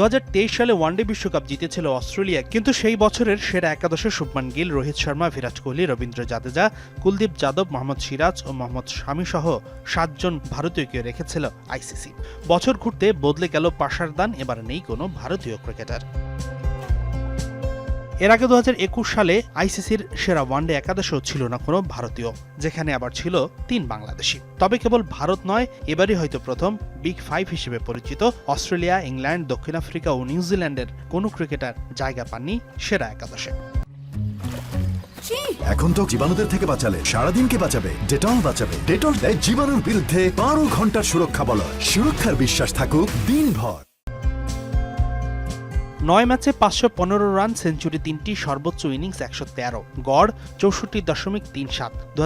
দু হাজার তেইশ সালে ওয়ানডে বিশ্বকাপ জিতেছিল অস্ট্রেলিয়া, কিন্তু সেই বছরের সেরা একাদশে শুভমান গিল, রোহিত শর্মা, বিরাট কোহলি, রবীন্দ্র জাদেজা, কুলদীপ যাদব, মোহাম্মদ সিরাজ ও মোহাম্মদ শামী সহ সাতজন ভারতীয়কে রেখেছিল আইসিসি। বছর ঘুরতে বদলে গেল পাশার দান এবার নেই কোনো ভারতীয় ক্রিকেটার। এর আগে দু হাজার একুশ সালে আইসিসির সেরা ওয়ানডে একাদশেও ছিল না কোনো ভারতীয়, যেখানে আবার ছিল তিন বাংলাদেশি। তবে কেবল ভারত নয়, এবারই হয়তো প্রথম বিগ ফাইভ হিসেবে পরিচিত অস্ট্রেলিয়া, ইংল্যান্ড, দক্ষিণ আফ্রিকা ও নিউজিল্যান্ডের কোনো ক্রিকেটার জায়গা পাননি সেরা একাদশে। এখন তো জীবাণুদের থেকে বাঁচালে সারাদিনকে বাঁচাবে? ডেটল বাঁচাবে। ডেটল দেয় জীবাণুর বিরুদ্ধে বারো ঘণ্টার সুরক্ষা বলয়। সুরক্ষার বিশ্বাস থাকুক দিনভর। নয় ম্যাচে পাঁচশো পনেরো রান, সেঞ্চুরি তিনটি, সর্বোচ্চ ইনিংস একশো তেরো। গড় চৌষট্টি দশমিক তিন সাত। দু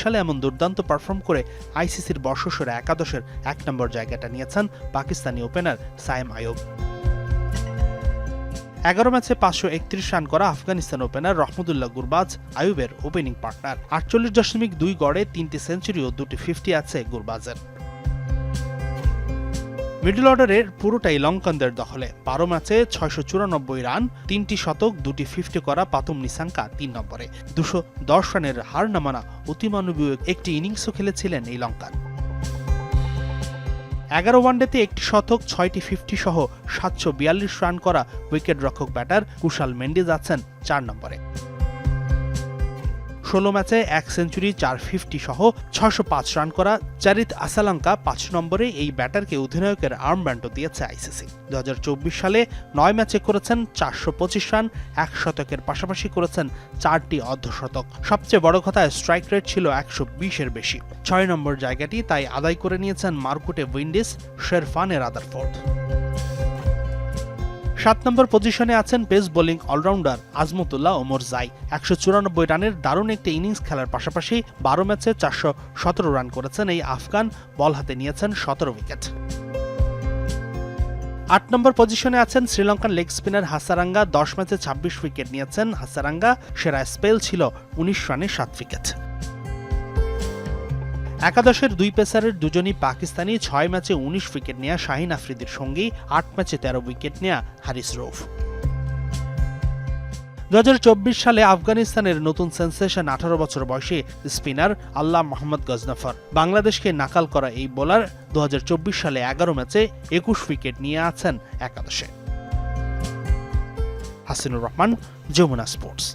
সালে এমন দুর্দান্ত পারফর্ম করে আইসিসির বর্ষসেরা একাদশের এক নম্বর জায়গাটা নিয়েছেন পাকিস্তানি ওপেনার সায়েম আয়ুব এগারো ম্যাচে পাঁচশো একত্রিশ রান করা আফগানিস্তান ওপেনার রহমদুল্লাহ গুরবাজ আয়ুবের ওপেনিং পার্টনার। আটচল্লিশ দশমিক দুই গড়ে তিনটি সেঞ্চুরি ও দুটি ফিফটি আছে গুরবাজের। মিডল অর্ডারের পুরোটাই লঙ্কানদের দখলে। বারো ম্যাচে ছয়শো চুরানব্বই রান, তিনটি শতক, দুটি ফিফটি করা পাতুম নিসাঙ্কা তিন নম্বরে। দুশো দশ রানের হার নামানা অতিমানবীয় একটি ইনিংসও খেলেছিলেন এই লঙ্কান। এগারো ওয়ানডেতে একটি শতক, ছয়টি ফিফটি সহ সাতশো বিয়াল্লিশ রান করা উইকেট রক্ষক ব্যাটার কুশাল মেন্ডিজ আছেন চার নম্বরে। ষোলো ম্যাচে এক সেঞ্চুরি, চার ফিফটি সহ ছশো পাঁচ রান করা চারিত আসালাঙ্কা পাঁচ নম্বরে এই ব্যাটারকে অধিনায়কের আর্মব্যান্ডও দিয়েছে আইসিসি। দু হাজার চব্বিশ সালে নয় ম্যাচে করেছেন চারশো পঁচিশ রান, এক শতকের পাশাপাশি করেছেন চারটি অর্ধশতক। সবচেয়ে বড় কথা স্ট্রাইক রেট ছিল একশো বিশের বেশি। ছয় নম্বর জায়গাটি তাই আদায় করে নিয়েছেন মার্কুটে উইন্ডিজ, শেরফানের আদারফোর্ড। সাত নম্বর পজিশনে আছেন pace bowling allrounder Azmatullah Omarzai. একশো চুরানব্বই রানের দারুণ একটি ইনিংস খেলার পাশাপাশি বারো ম্যাচে চারশো সতেরো রান করেছেন এই আফগান। বল হাতে নিয়েছেন সতেরো উইকেট। আট নম্বর পজিশনে আছেন শ্রীলঙ্কান লেগ স্পিনার হাসারাঙ্গা। দশ ম্যাচে ছাব্বিশ উইকেট নিয়েছেন হাসারাঙ্গা। সেরা স্পেল ছিল উনিশ রানে সাত উইকেট। একাদশের দুই পেসারের দুজনই পাকিস্তানি, ছয় ম্যাচে উনিশ উইকেট নেয়া শাহিন আফ্রিদির সঙ্গী আট ম্যাচে তেরো উইকেট নেয়া হারিস রৌফ। দু সালে আফগানিস্তানের নতুন সেন্সেশন আঠারো বছর বয়সী স্পিনার আল্লাহ মোহাম্মদ গজনফর। বাংলাদেশকে নাকাল করা এই বোলার দু হাজার চব্বিশ সালে এগারো ম্যাচে একুশ উইকেট নিয়ে আছেন একাদশে। হাসিনুর রহমান, যমুনা স্পোর্টস।